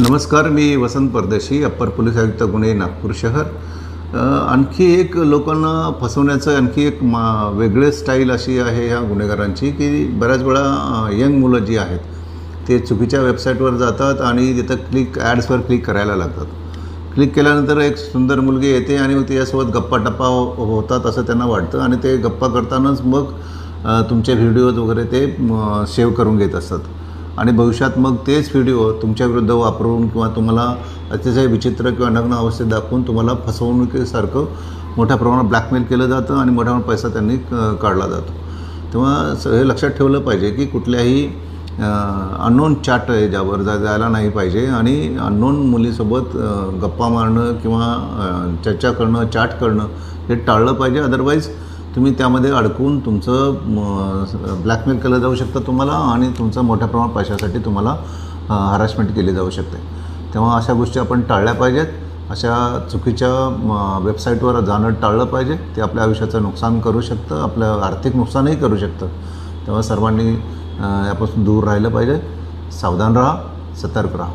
नमस्कार मी Vasant Pardeshi upper police आयुक्त गुन्हे नागपूर शहर. आणखी एक लोकांना फसवण्याचं आणखी एक मा वेगळे स्टाईल अशी आहे ह्या गुन्हेगारांची की बऱ्याच वेळा यंग मुलं जी आहेत ते चुकीच्या वेबसाईटवर जातात आणि तिथं क्लिक ॲड्सवर क्लिक करायला लागतात. क्लिक केल्यानंतर एक सुंदर मुलगी येते आणि मग तिच्यासोबत गप्पा टप्पा हो, होतात असं त्यांना वाटतं आणि ते गप्पा करतानाच मग तुमचे व्हिडिओज वगैरे ते सेव्ह करून घेत असतात. आणि भविष्यात मग तेच व्हिडिओ तुमच्या विरुद्ध वापरून किंवा तुम्हाला अतिशय विचित्र किंवा नग्न अवस्थेत दाखवून तुम्हाला फसवणुकीसारखं मोठ्या प्रमाणात ब्लॅकमेल केलं जातं आणि मोठ्या प्रमाणात पैसा त्यांनी क- काढला जातो. तेव्हा हे लक्षात ठेवलं पाहिजे की कुठल्याही अननोन चॅट आहे ज्यावर जा जायला नाही पाहिजे आणि अननोन मुलीसोबत गप्पा मारणं किंवा चर्चा करणं चॅट करणं हे टाळलं पाहिजे. अदरवाईज तुम्ही त्यामध्ये अडकून तुमचं ब्लॅकमेल केलं जाऊ शकतं तुम्हाला आणि तुमचं मोठ्या प्रमाणात पैशासाठी तुम्हाला हरासमेंट केली जाऊ शकते. तेव्हा अशा गोष्टी आपण टाळल्या पाहिजेत. अशा चुकीच्या वेबसाईटवर जाणं टाळलं पाहिजे. ते आपल्या आयुष्याचं नुकसान करू शकतं आपलं आर्थिक नुकसानही करू शकतं. तेव्हा सर्वांनी यापासून दूर राहिलं पाहिजे. सावधान राहा सतर्क राहा.